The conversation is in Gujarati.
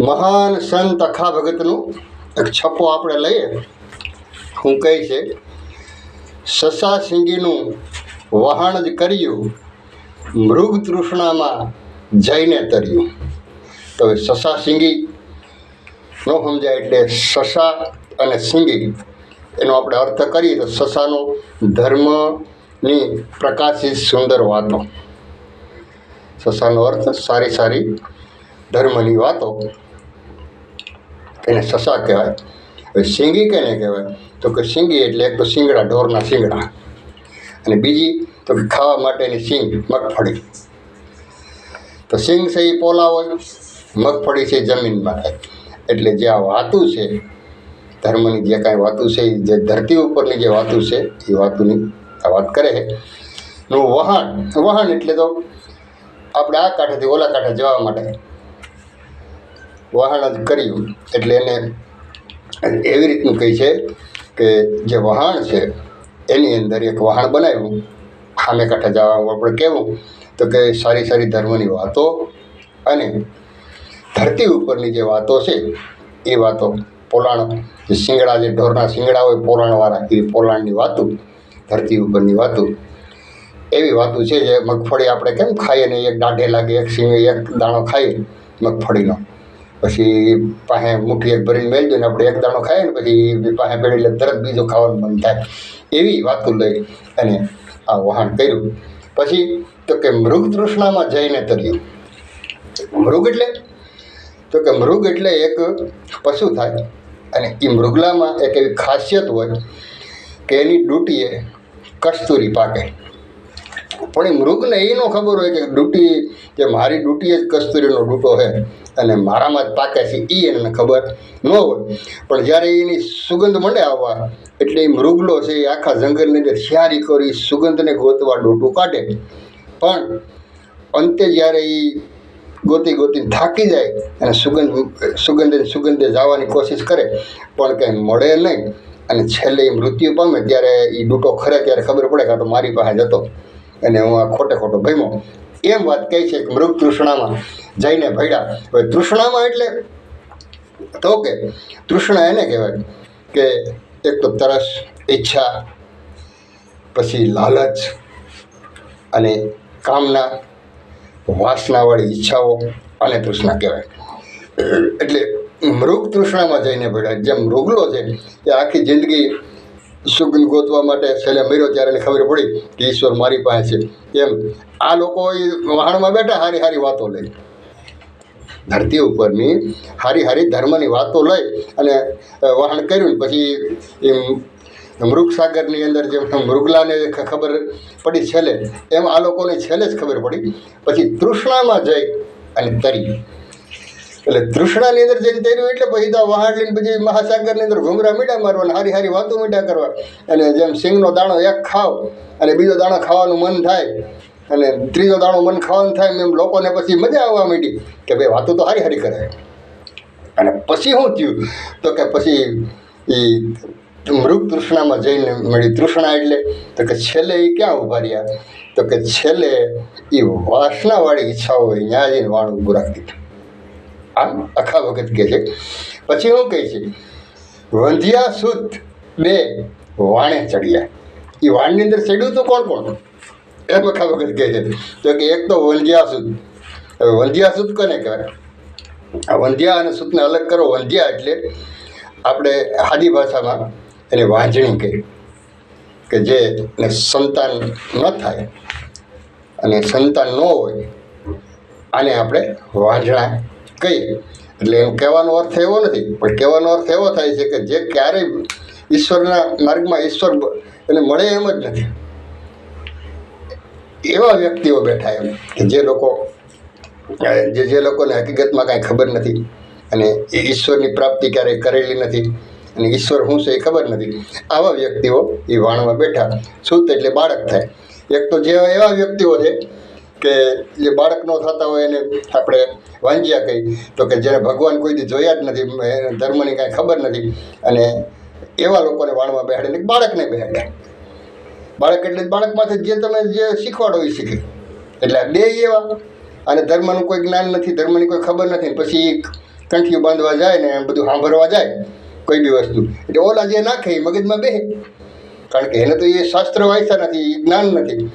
મહાન સંત અખા ભગતનું એક છપ્પો આપણે લઈએ. હું કહે છે, સસા સિંગીનું વહાણ જ કર્યું, મૃગ તૃષ્ણામાં જઈને તર્યું. તો સસા સિંગી ન સમજાય એટલે સસા અને સિંગી. એનો આપણે અર્થ કરીએ તો સસાનો ધર્મની પ્રકાશિત સુંદર વાતો. સસાનો અર્થ સારી સારી ધર્મની વાતો. એને સસા કહેવાય. હવે સિંગી કેને કહેવાય? તો કે સિંગી એટલે એક તો શિંગડા ઢોરના શિંગડા અને બીજી તો કે ખાવા માટેની સિંગ, મગફળી. તો સિંગ છે એ પોલા હોય મગફળી છે જમીન થાય. એટલે જે આ વાતું છે, ધર્મની જે કાંઈ વાતું છે જે ધરતી ઉપરની જે વાતું છે એ વાતુની આ વાત કરે છે. નું વહાણ વહાણ એટલે તો આપણે આ કાંઠેથી ઓલા કાંઠે જવા માટે વહાણ જ કર્યું. એટલે એને એવી રીતનું કહે છે કે જે વહાણ છે, એની અંદર એક વહાણ બનાવ્યું. સામે કાંઠે જવા આપણે કહેવું તો કે સારી સારી ધર્મની વાતો અને ધરતી ઉપરની જે વાતો છે, એ વાતો પોલાણ, જે શિંગડા જે ઢોરના શિંગડા હોય પોલાણવાળા, એ પોલાણની વાતો, ધરતી ઉપરની વાતો, એવી વાતો છે જે મગફળી આપણે કેમ ખાઈએ ને? એક દાઢે લાગે, એક સિંગ એક દાણો ખાઈએ, મગફળીનો. પછી પાસે મુઠ્ઠી એક ભરીને મેળજો ને આપણે એક દાણો ખાઈએ ને પછી પાસે પેઢી એટલે તરત બીજો ખાવાનું મન થાય. એવી વાતો લઈ અને આ વહાણ કર્યું. પછી તો કે મૃગ તૃષ્ણામાં જઈને તર્યું. મૃગ એટલે? તો કે મૃગ એટલે એક પશુ થાય અને એ મૃગલામાં એક એવી ખાસિયત હોય કે એની ડૂટીએ કસ્તુરી પાકે. પણ એ મૃગને એ ન ખબર હોય કે ડૂટી કે મારી ડૂટી જ કસ્તુરીનો ડૂટો છે અને મારામાં જ પાકે છે એ એને ખબર ન હોય. પણ જ્યારે એની સુગંધ મળે આવવા, એટલે એ મૃગલો છે એ આખા જંગલની અંદર શિયારી કરી સુગંધને ગોતવા ડૂટું કાઢે. પણ અંતે જ્યારે એ ગોતી ગોતી થાકી જાય અને સુગંધ, સુગંધે સુગંધે જવાની કોશિશ કરે, પણ કંઈ મળે નહીં. અને છેલ્લે એ મૃત્યુ પામે ત્યારે એ ડૂટો ખરે ત્યારે ખબર પડે કે તો મારી પાસે જતો અને હું આ ખોટે ખોટો ભયમો. એમ વાત કહે છે કે મૃગ તૃષ્ણામાં જઈને ભયડા. હવે તૃષ્ણામાં એટલે તો કે તૃષ્ણા એને કહેવાય કે એક તો તરસ, ઈચ્છા, પછી લાલચ અને કામના, વાસનાવાળી ઈચ્છાઓ અને તૃષ્ણા કહેવાય. એટલે મૃગ તૃષ્ણામાં જઈને ભેડા જેમ મૃગલો છે, એ આખી જિંદગી સુગંધ ગોતવા માટે છેલ્લે મર્યો ત્યારે એને ખબર પડી કે ઈશ્વર મારી પાસે છે. એમ આ લોકો એ વહાણમાં બેઠા, હારી હારી વાતો લઈ. ધરતી ઉપરની હારી હારી ધર્મની વાતો લઈ અને વહાણ કર્યું પછી એમ, મૃગસાગરની અંદર જેમ મૃગલાને ખબર પડી છેલ્લે. એમ આ લોકોને છેલ્લે જ ખબર પડી. પછી તૃષ્ણામાં જઈ અને તરી. એટલે તૃષ્ણાની અંદર જઈને તર્યું એટલે પછી તો વહાણ લઈને પછી મહાસાગરની અંદર ઘૂમરા મીડા મારવાના, હારી હારી વાતો મીડા કરવા. અને જેમ સિંગનો દાણો એક ખાવ અને બીજો દાણો ખાવાનું મન થાય અને ત્રીજો દાણો મન ખાવાનું થાય એમ લોકોને પછી મજા આવવા માંડી કે ભાઈ વાતો તો હારી હારી કરે અને પછી શું થયું? તો કે પછી એ મૃગ તૃષ્ણામાં જઈને મળી તૃષ્ણા એટલે તો કે છેલ્લે એ ક્યાં ઊભા રહ્યા? તો કે છેલ્લે એ વાસનાવાળી ઈચ્છાઓ હોય ત્યાં જઈને વાણ ઊભું રાખી દીધું. આમ અખા વખત કહે છે. પછી શું કહે છે, વંધિયા સુત બે વાણે ચડ્યા. એ વાણની અંદર ચડ્યું તો કોણ કોણ? એમ આખા વખત કહે છે. તો કે એક તો વંધિયા સુત હવે વંધિયા સુત કોને કહેવાય? આ વંધ્યા અને સુતને અલગ કરો. વંધ્યા એટલે આપણે હાદી ભાષામાં એને વાંજણી કહે. કે જે સંતાન ન થાય અને સંતાન ન હોય, આને આપણે વાંજણા કહીએ એટલે એમ કહેવાનો અર્થ એવો નથી, પણ કહેવાનો અર્થ એવો થાય છે કે જે ક્યારેય ઈશ્વરના માર્ગમાં ઈશ્વર એને મળે એમ જ નથી. એવા વ્યક્તિઓ બેઠા એમ, કે જે લોકો જે જે લોકોને હકીકતમાં કાંઈ ખબર નથી, અને એ ઈશ્વરની પ્રાપ્તિ ક્યારેય કરેલી નથી, અને ઈશ્વર શું છે એ ખબર નથી. આવા વ્યક્તિઓ એ વાણમાં બેઠા સુત એટલે બાળક થાય. એક તો જે એવા વ્યક્તિઓ છે કે જે બાળક ન થતા હોય એને આપણે વાંજ્યા કહી તો કે જેને ભગવાન કોઈ જોયા જ નથી ધર્મની કાંઈ ખબર નથી. અને એવા લોકોને વાણમાં બેહાડે ને બાળકને બેહાડે બાળક એટલે બાળકમાંથી જે તમે જે શીખવાડો એ શીખે. એટલે બે એવા. અને ધર્મનું કોઈ જ્ઞાન નથી, ધર્મની કોઈ ખબર નથી. પછી કંઠીઓ બાંધવા જાય ને એમ બધું સાંભળવા જાય કોઈ બી વસ્તુ. એટલે ઓલા જે નાખે એ મગજમાં બેસે કારણ કે એને તો એ શાસ્ત્ર વાંચ્યા નથી, એ જ્ઞાન નથી.